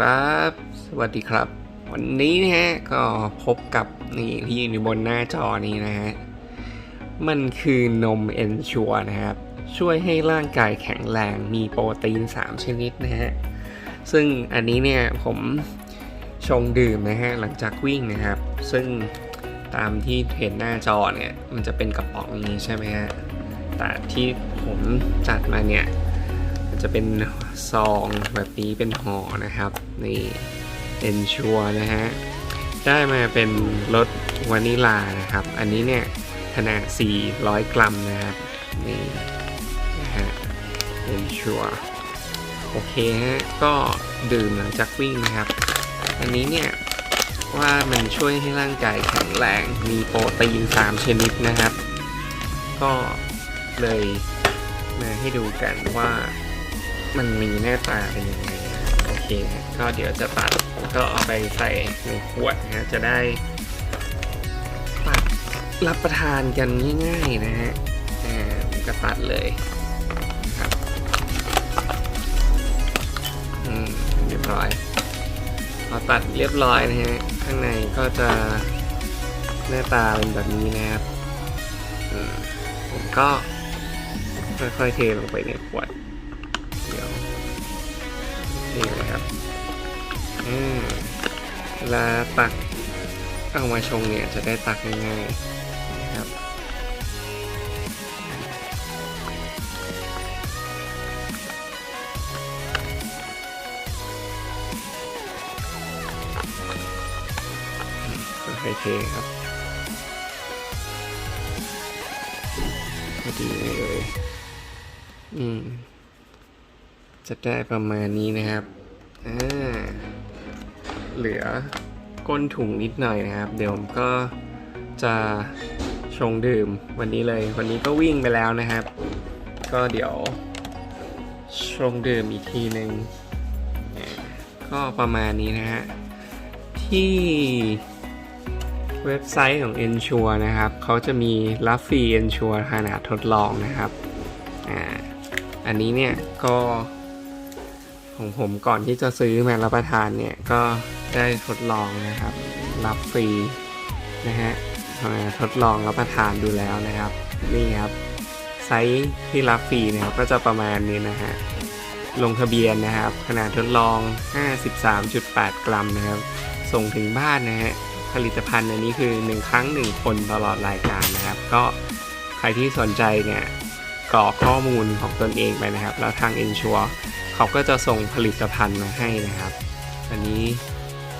ครับ สวัสดีครับ วันนี้นะฮะก็พบกับนี่ที่ยืนอยู่บนหน้าจอนี้นะฮะ มันคือนมเอนชัวนะครับ ช่วยให้ร่างกายแข็งแรงมีโปรตีน 3 ชนิดนะฮะ ซึ่งอันนี้เนี่ยผมชงดื่มนะฮะหลังจากวิ่งนะครับ ซึ่งตามที่เห็นหน้าจอเนี่ยมันจะเป็นกระป๋องนี้ใช่ไหมฮะ แต่ที่ผมจัดมาเนี่ย จะเป็นซองแบบนี้เป็นห่อนะครับ นี่เอนชัวนะฮะ ได้มาเป็นรสวานิลานะครับ อันนี้เนี่ยขนาด 400 กรัมนะครับ นี่นะฮะเอนชัวโอเคฮะ ก็ดื่มหลังจากวิ่งนะครับ อันนี้เนี่ยว่ามันช่วยให้ร่างกายแข็งแรง มีโปรตีน 3 ชนิดนะครับ ก็เลยมาให้ดูกันว่า มันมีหน้าตาเป็นยังไงนะโอเคฮะก็เดี๋ยวจะตัดก็เอาไปใส่ในขวดนะฮะจะได้ตัดรับประทานกันง่ายๆนะฮะอ่าผมก็ตัดเลยครับอืมเรียบร้อยพอตัดเรียบร้อยนะฮะข้างในก็จะหน้าตาเป็นแบบนี้นะครับอืมผมก็ค่อยๆเทลงไปในขวด นะครับอืมเวลาตักเอามาชงเนี่ยจะได้ตักง่ายๆนะครับค่อเทครับพอดีเลยอืมจะได้ประมาณนี้นะครับ เหลือก้นถุงนิดหน่อยนะครับ เดี๋ยวผมก็จะชงดื่มวันนี้เลย วันนี้ก็วิ่งไปแล้วนะครับ ก็เดี๋ยวชงดื่มอีกทีหนึ่งก็ประมาณนี้นะฮะ ที่เว็บไซต์ของ Ensure นะครับ เขาจะมีรับฟรี Ensure ขนาดทดลองนะครับ อ่า อันนี้เนี่ยก็ ของผมก่อนที่จะซื้อมารับประทานเนี่ย ก็ได้ทดลองนะครับ รับฟรีนะฮะมาทดลองรับประทานดูแล้วนะครับ นี่ครับไซส์ที่รับฟรีนะครับก็จะประมาณนี้นะฮะลงทะเบียนนะครับ ขนาดทดลอง 53.8 กรัมนะครับ ส่งถึงบ้านนะฮะผลิตภัณฑ์อันนี้คือ 1 ครั้ง 1 คนตลอดรายการนะครับ ก็ใครที่สนใจเนี่ยกรอกข้อมูลของตนเองไปนะครับ แล้วทาง Ensure เขาก็จะส่งผลิตภัณฑ์มาให้นะครับ อันนี้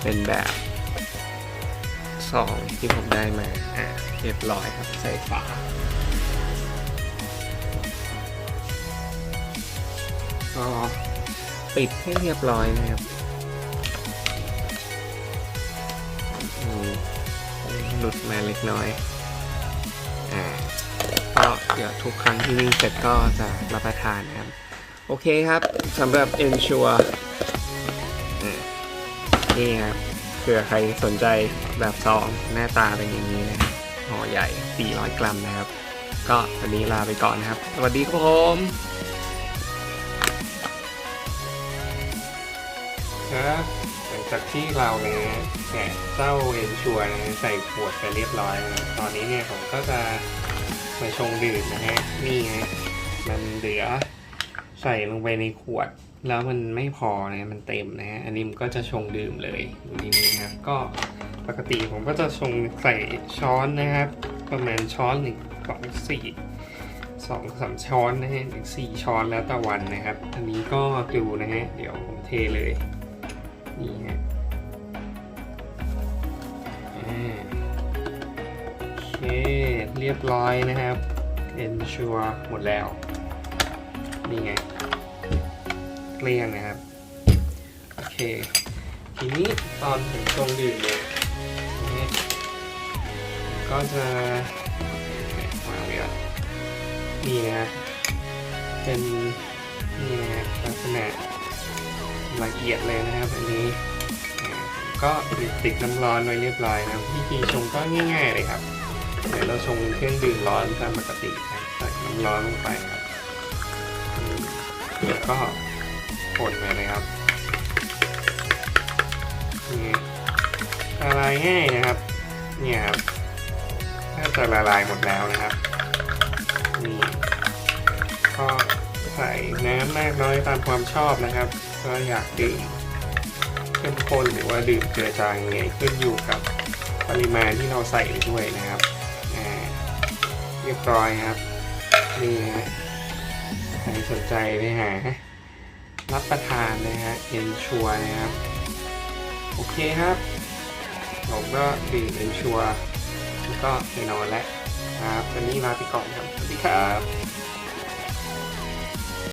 เป็นแบบซองที่ผมได้มา อ่าเรียบร้อยครับ ใส่ฝาก็ปิดให้เรียบร้อยนะครับหลุดมาเล็กน้อย อ่า ก็เดี๋ยวทุกครั้งที่วิ่งเสร็จก็จะรับประทานนะครับ โอเคครับสำหรับ Ensure นี่ครับเผื่อใครสนใจแบบซองหน้าตาเป็นอย่างนี้นะห่อใหญ่ 400 กรัมนะครับ ก็วันนี้ลาไปก่อนนะครับ สวัสดีครับผมครับหลังจากที่เราเนี่ยแกะเจ้า Ensure นะใส่ขวดไปเรียบร้อยนะตอนนี้เนี่ยผมก็จะมาชงดื่มนะฮะนี่ฮะมันเหลือ ใส่ลงไปในขวด แล้วมันไม่พอนะมันเต็มนะฮะอันนี้มันก็จะชงดื่มเลยดูนี่นะครับ ก็ปกติผมก็จะชงใส่ช้อนนะครับ ประมาณช้อนหนึ่งสองสี่สองสามช้อนนะฮะถึงสี่ช้อนแล้วแต่วันนะครับ อันนี้ก็ดูนะฮะเดี๋ยวผมเทเลยนี่ฮะโอเคเรียบร้อยนะครับ ensure หมดแล้ว นี่ไงเกลี้ยงนะครับ โอเค ทีนี้ตอนผมชงดื่มเนี่ยก็จะวางไว้ก่อนนี่นะครับเป็นนี่นะลักษณะละเอียดเลยนะครับอันนี้ก็ติดน้ำร้อนไว้เรียบร้อยนะวิธีชงก็ง่ายๆเลยครับเดี๋ยวเราชงเครื่องดื่มร้อนตามปกติใส่น้ำร้อนลงไปครับ แล้วก็คนไปเลยครับายง่ายนะครับ เนี่ยครับน่าจะละลายหมดแล้วนะครับนี่ก็ใส่น้ำมากน้อยตามความชอบนะครับ ก็อยากดื่มเข้มข้นหรือว่าดื่มเจือจางยังไงขึ้นอยู่กับปริมาณที่เราใส่ด้วยนะครับอ่เรียบร้อยครับนี่นะฮะใค รสนใจไหมฮะรับประทานนะฮะเอ็นชัวนะครับ โอเคครับ ผมก็ดื่มเอ็นชัวแล้วก็ไปนอนแล้วครับวันนี้ลาไปก่อนครับ สวัสดีครับ